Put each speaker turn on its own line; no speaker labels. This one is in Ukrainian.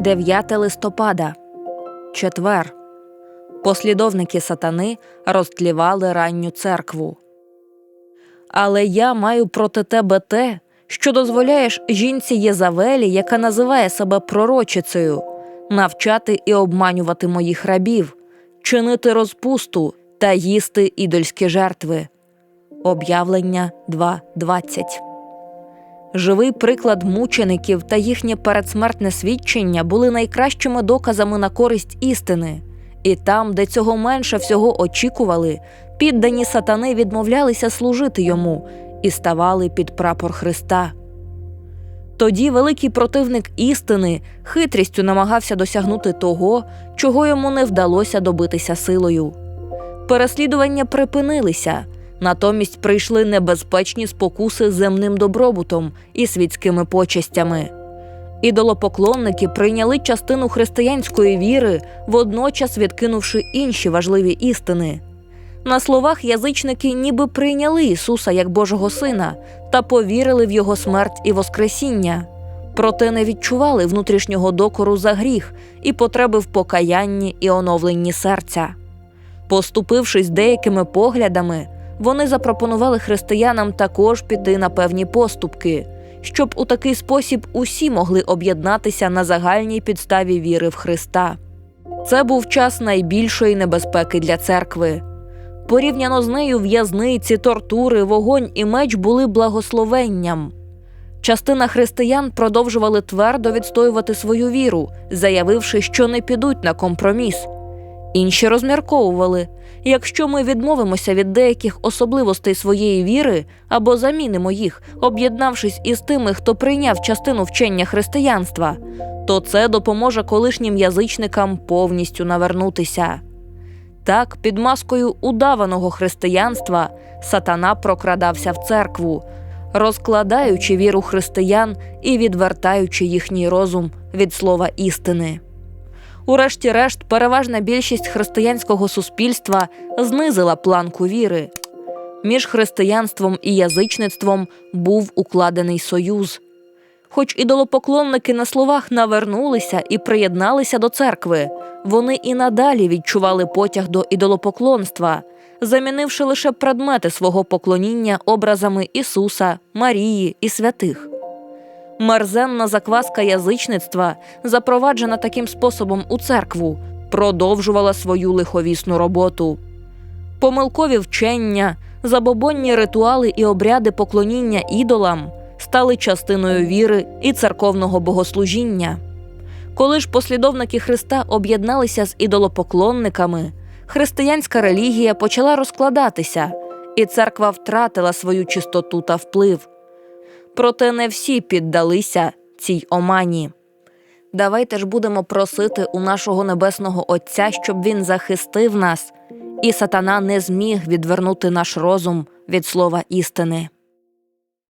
9 листопада, четвер. Послідовники сатани розтлівали ранню церкву. Але я маю проти тебе те, що дозволяєш жінці Єзавелі, яка називає себе пророчицею, навчати і обманювати моїх рабів, чинити розпусту та їсти ідольські жертви. Об'явлення 2.20 Живий приклад мучеників та їхнє передсмертне свідчення були найкращими доказами на користь істини, і там, де цього менше всього очікували, піддані сатани відмовлялися служити йому і ставали під прапор Христа. Тоді великий противник істини хитрістю намагався досягнути того, чого йому не вдалося добитися силою. Переслідування припинилися, натомість прийшли небезпечні спокуси земним добробутом і світськими почестями. Ідолопоклонники прийняли частину християнської віри, водночас відкинувши інші важливі істини. На словах язичники ніби прийняли Ісуса як Божого Сина та повірили в Його смерть і Воскресіння, проте не відчували внутрішнього докору за гріх і потреби в покаянні і оновленні серця. Поступившись деякими поглядами, вони запропонували християнам також піти на певні поступки, щоб у такий спосіб усі могли об'єднатися на загальній підставі віри в Христа. Це був час найбільшої небезпеки для церкви. Порівняно з нею в'язниці, тортури, вогонь і меч були благословенням. Частина християн продовжували твердо відстоювати свою віру, заявивши, що не підуть на компроміс. Інші розмірковували якщо ми відмовимося від деяких особливостей своєї віри або замінимо їх, об'єднавшись із тими, хто прийняв частину вчення християнства, то це допоможе колишнім язичникам повністю навернутися. Так, під маскою удаваного християнства сатана прокрадався в церкву, розкладаючи віру християн і відвертаючи їхній розум від слова істини. Урешті-решт, переважна більшість християнського суспільства знизила планку віри. Між християнством і язичництвом був укладений союз. Хоч ідолопоклонники на словах навернулися і приєдналися до церкви, вони і надалі відчували потяг до ідолопоклонства, замінивши лише предмети свого поклоніння образами Ісуса, Марії і святих. Мерзенна закваска язичництва, запроваджена таким способом у церкву, продовжувала свою лиховісну роботу. Помилкові вчення, забобонні ритуали і обряди поклоніння ідолам стали частиною віри і церковного богослужіння. Коли ж послідовники Христа об'єдналися з ідолопоклонниками, християнська релігія почала розкладатися, і церква втратила свою чистоту та вплив. Проте не всі піддалися цій омані. Давайте ж будемо просити у нашого небесного Отця, щоб він захистив нас, і сатана не зміг відвернути наш розум від слова істини.